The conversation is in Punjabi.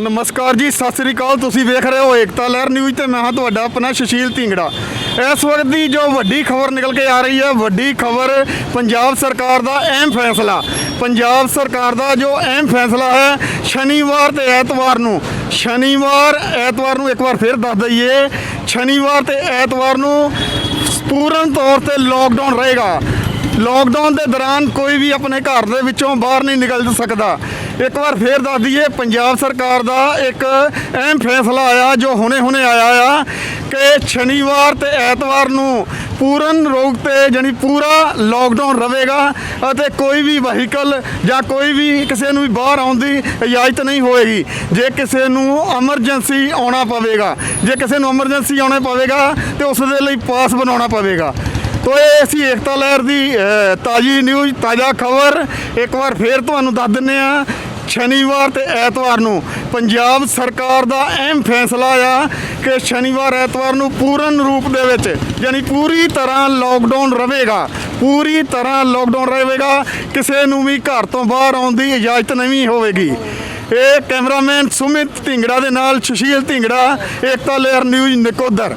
ਨਮਸਕਾਰ ਜੀ, ਸਤਿ ਸ੍ਰੀ ਅਕਾਲ। ਤੁਸੀਂ ਵੇਖ ਰਹੇ ਹੋ ਏਕਤਾ ਲਹਿਰ ਨਿਊਜ਼ ਤੇ ਮੈਂ ਹਾਂ ਤੁਹਾਡਾ ਆਪਣਾ ਸੁਸ਼ੀਲ ਢਿੰਗੜਾ। ਇਸ ਵਕਤ ਦੀ ਜੋ ਵੱਡੀ ਖਬਰ ਨਿਕਲ ਕੇ ਆ ਰਹੀ ਹੈ, ਵੱਡੀ ਖਬਰ ਪੰਜਾਬ ਸਰਕਾਰ ਦਾ ਅਹਿਮ ਫੈਸਲਾ। ਪੰਜਾਬ ਸਰਕਾਰ ਦਾ ਜੋ ਅਹਿਮ ਫੈਸਲਾ ਹੈ, ਸ਼ਨੀਵਾਰ ਤੇ ਐਤਵਾਰ ਨੂੰ। ਸ਼ਨੀਵਾਰ, ਐਤਵਾਰ ਨੂੰ ਇੱਕ ਵਾਰ ਫਿਰ ਦੱਸ ਦਈਏ, ਸ਼ਨੀਵਾਰ ਤੇ ਐਤਵਾਰ ਨੂੰ ਪੂਰਨ ਤੌਰ ਤੇ ਲੋਕਡਾਊਨ ਰਹੇਗਾ। ਲੋਕਡਾਊਨ ਦੇ ਦੌਰਾਨ ਕੋਈ ਵੀ ਆਪਣੇ ਘਰ ਦੇ ਵਿੱਚੋਂ ਬਾਹਰ ਨਹੀਂ ਨਿਕਲ ਸਕਦਾ। ਇੱਕ ਵਾਰ ਫੇਰ ਦੱਸ ਦਈਏ, ਪੰਜਾਬ ਸਰਕਾਰ ਦਾ ਇੱਕ ਅਹਿਮ ਫੈਸਲਾ ਆਇਆ, ਜੋ ਹੁਣੇ-ਹੁਣੇ ਆਇਆ ਆ ਕਿ ਸ਼ਨੀਵਾਰ ਤੇ ਐਤਵਾਰ ਨੂੰ ਪੂਰਨ ਰੋਗ ਤੇ ਜਾਨੀ ਪੂਰਾ ਲੋਕਡਾਊਨ ਰਹੇਗਾ ਅਤੇ ਕੋਈ ਵੀ ਵਹੀਕਲ ਜਾਂ ਕੋਈ ਵੀ ਕਿਸੇ ਨੂੰ ਵੀ ਬਾਹਰ ਆਉਣ ਦੀ ਇਜਾਜ਼ਤ ਨਹੀਂ ਹੋਏਗੀ। ਜੇ ਕਿਸੇ ਨੂੰ ਐਮਰਜੈਂਸੀ ਆਉਣਾ ਪਵੇਗਾ, ਜੇ ਕਿਸੇ ਨੂੰ ਐਮਰਜੈਂਸੀ ਆਉਣਾ ਪਵੇਗਾ, ਤੇ ਉਸ ਦੇ ਲਈ ਪਾਸ ਬਣਾਉਣਾ ਪਵੇਗਾ। ਤੋ ਇਹ ਅਸੀਂ ਏਕਤਾ ਲਹਿਰ ਦੀ ਤਾਜ਼ੀ ਨਿਊਜ਼, ਤਾਜ਼ਾ ਖਬਰ ਇੱਕ ਵਾਰ ਫੇਰ ਤੁਹਾਨੂੰ ਦੱਸ ਦਿੰਨੇ ਆ ਸ਼ਨੀਵਾਰ ਤੇ ਐਤਵਾਰ ਨੂੰ ਪੰਜਾਬ ਸਰਕਾਰ ਦਾ ਅਹਿਮ ਫੈਸਲਾ ਆ ਕਿ ਸ਼ਨੀਵਾਰ ਐਤਵਾਰ ਨੂੰ ਪੂਰਨ ਰੂਪ ਦੇ ਵਿੱਚ ਯਾਨੀ ਪੂਰੀ ਤਰ੍ਹਾਂ ਲੋਕਡਾਊਨ ਰਹੇਗਾ। ਪੂਰੀ ਤਰ੍ਹਾਂ ਲੋਕਡਾਊਨ ਰਹੇਗਾ। ਕਿਸੇ ਨੂੰ ਵੀ ਘਰ ਤੋਂ ਬਾਹਰ ਆਉਣ ਦੀ ਇਜਾਜ਼ਤ ਨਹੀਂ ਹੋਵੇਗੀ। ਇਹ ਕੈਮਰਾਮੈਨ ਸੁਮਿਤ ਢਿੰਗੜਾ ਦੇ ਨਾਲ ਸੁਸ਼ੀਲ ਢਿੰਗੜਾ, ਏਕਤਾ ਲਹਿਰ ਨਿਊਜ਼ ਨਿਕੋਦਰ।